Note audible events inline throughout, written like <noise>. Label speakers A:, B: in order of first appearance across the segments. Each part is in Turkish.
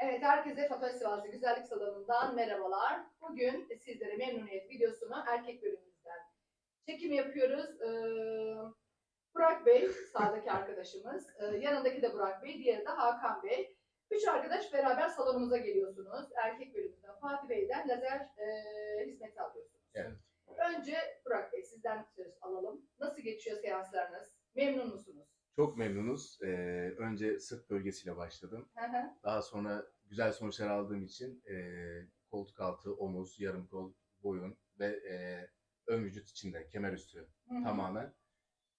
A: Evet, herkese Fatoş Sivaslı Güzellik Salonu'ndan merhabalar. Bugün sizlere memnuniyet videosunu erkek bölümümüzden çekim yapıyoruz. Ee, Burak Bey, sağdaki arkadaşımız. Ee, yanındaki de Burak Bey, diğeri de Hakan Bey. Üç arkadaş beraber salonumuza geliyorsunuz. Erkek bölümünden Fatih Bey'den lazer e, hizmeti alıyorsunuz.
B: Evet.
A: Önce Burak Bey, sizden söz alalım. Nasıl geçiyor seanslarınız? Memnun musunuz?
B: Çok memnunuz. Ee, önce sırt bölgesiyle başladım.
A: Hı hı.
B: Daha sonra güzel sonuçlar aldığım için e, koltuk altı, omuz, yarım kol, boyun ve e, ön vücut içinde, kemer üstü
A: Hı hı.
B: tamamen.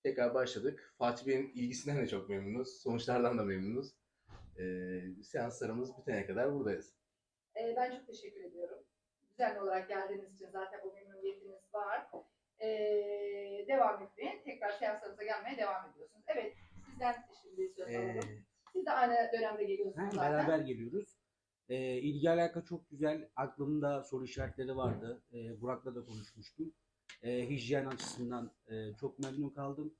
B: Tekrar başladık. Fatih Bey'in ilgisinden de çok memnunuz. Sonuçlardan da memnunuz. Ee, seanslarımız bitene kadar buradayız.
A: Ee, ben çok teşekkür ediyorum. Düzenli olarak geldiğiniz için zaten bu memnuniyetiniz var. Ee, devam etmeyin. Tekrar seanslarınıza gelmeye devam ediyorsunuz. Evet, sizden şimdi söz
C: Ee,
A: alalım. Siz de aynı dönemde geliyorsunuz
C: ha,
A: zaten.
C: beraber geliyoruz. Ee, ilgi alaka çok güzel. Aklımda soru işaretleri vardı. Ee, Burak'la da konuşmuştum. Ee, hijyen açısından e, çok memnun kaldım.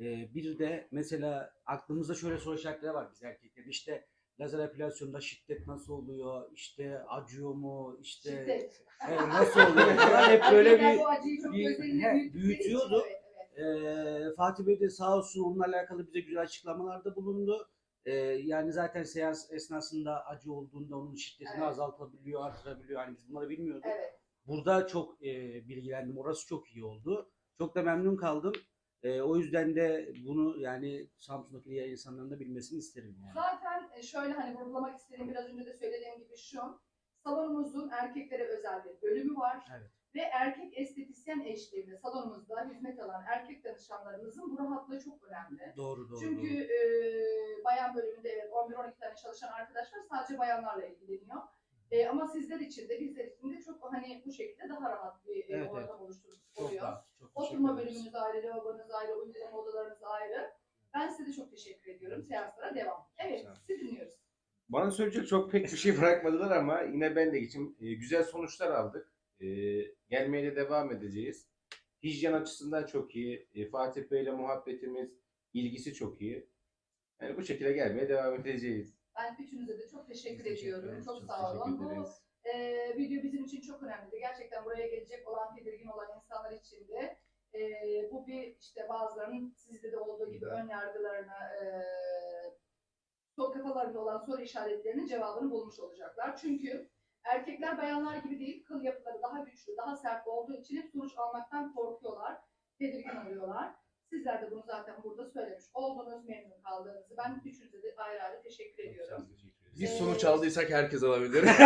C: Ee, bir de mesela aklımızda şöyle soru işaretleri var biz erkeklerin. İşte lazer epilasyonda şiddet nasıl oluyor? İşte acıyor mu? İşte
A: Şiddet.
C: e, nasıl oluyor <laughs> falan. Hep böyle
A: Erkekler
C: bir bir- he,
A: büyüttükleri
C: Ee, Fatih Bey de sağ olsun onunla alakalı bize güzel açıklamalarda bulundu. Ee, yani zaten seans esnasında acı olduğunda onun şiddetini
A: Evet.
C: azaltabiliyor, artırabiliyor. Yani biz bunları bilmiyorduk.
A: Evet.
C: Burada çok e, bilgilendim. Orası çok iyi oldu. Çok da memnun kaldım. E, o yüzden de bunu yani Samsun'daki diğer insanların da bilmesini isterim. Yani.
A: Zaten e, şöyle hani vurgulamak istediğim biraz önce de söylediğim gibi şu. Salonumuzun erkeklere özel bir bölümü var.
C: Evet.
A: Ve erkek estetisyen eşliğinde salonumuzda hizmet alan erkek danışanlarımızın bu rahatlığı çok önemli.
C: Doğru doğru.
A: Çünkü
C: doğru.
A: e, bayan bölümünde evet 11-12 tane çalışan arkadaş var sadece bayanlarla ilgileniyor. E, ama sizler için de bizler için de çok hani bu şekilde daha rahat bir e,
C: Evet,
A: ortam oluşturmuş
C: Çok
A: oluyor.
C: çok teşekkür
A: Oturma bölümünüz ayrı, lavabonuz ayrı, uygulama odalarınız ayrı. Ben size de çok teşekkür ediyorum. Seanslara devam. Evet,
B: olun.
A: sizi dinliyoruz.
D: Bana söyleyecek çok pek bir şey <laughs> bırakmadılar ama yine ben de geçim e, güzel sonuçlar aldık. E, gelmeye de devam edeceğiz. Hijyen açısından çok iyi. E, Fatih Bey'le muhabbetimiz, ilgisi çok iyi. Yani bu şekilde gelmeye devam edeceğiz.
A: Ben üçünüze de çok teşekkür
C: teşekkür
A: ediyorum.
C: ederiz.
A: Çok,
C: Çok
A: sağ olun.
D: teşekkür
A: Bu
D: ederiz.
A: e, video bizim için çok önemliydi. Gerçekten buraya gelecek olan, tedirgin olan insanlar için de e, bu bir işte bazılarının sizde de olduğu gibi ön yargılarına, e, sol kafalarında olan soru işaretlerinin cevabını bulmuş olacaklar. Çünkü erkekler bayanlar gibi değil, kıl daha güçlü, daha sert olduğu için hep sonuç almaktan korkuyorlar, tedirgin oluyorlar. Sizler de bunu zaten burada söylemiş oldunuz, memnun kaldığınızı. Ben üçünüze de ayrı ayrı teşekkür ediyorum.
B: Biz sonuç aldıysak herkes alabilir. <laughs>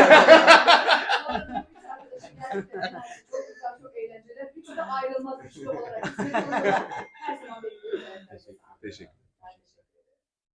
A: Çok güzel, çok eğlenceli. Üçü de ayrılmaz üçlü olarak. <laughs> Her zaman bekliyoruz.
B: Teşekkür.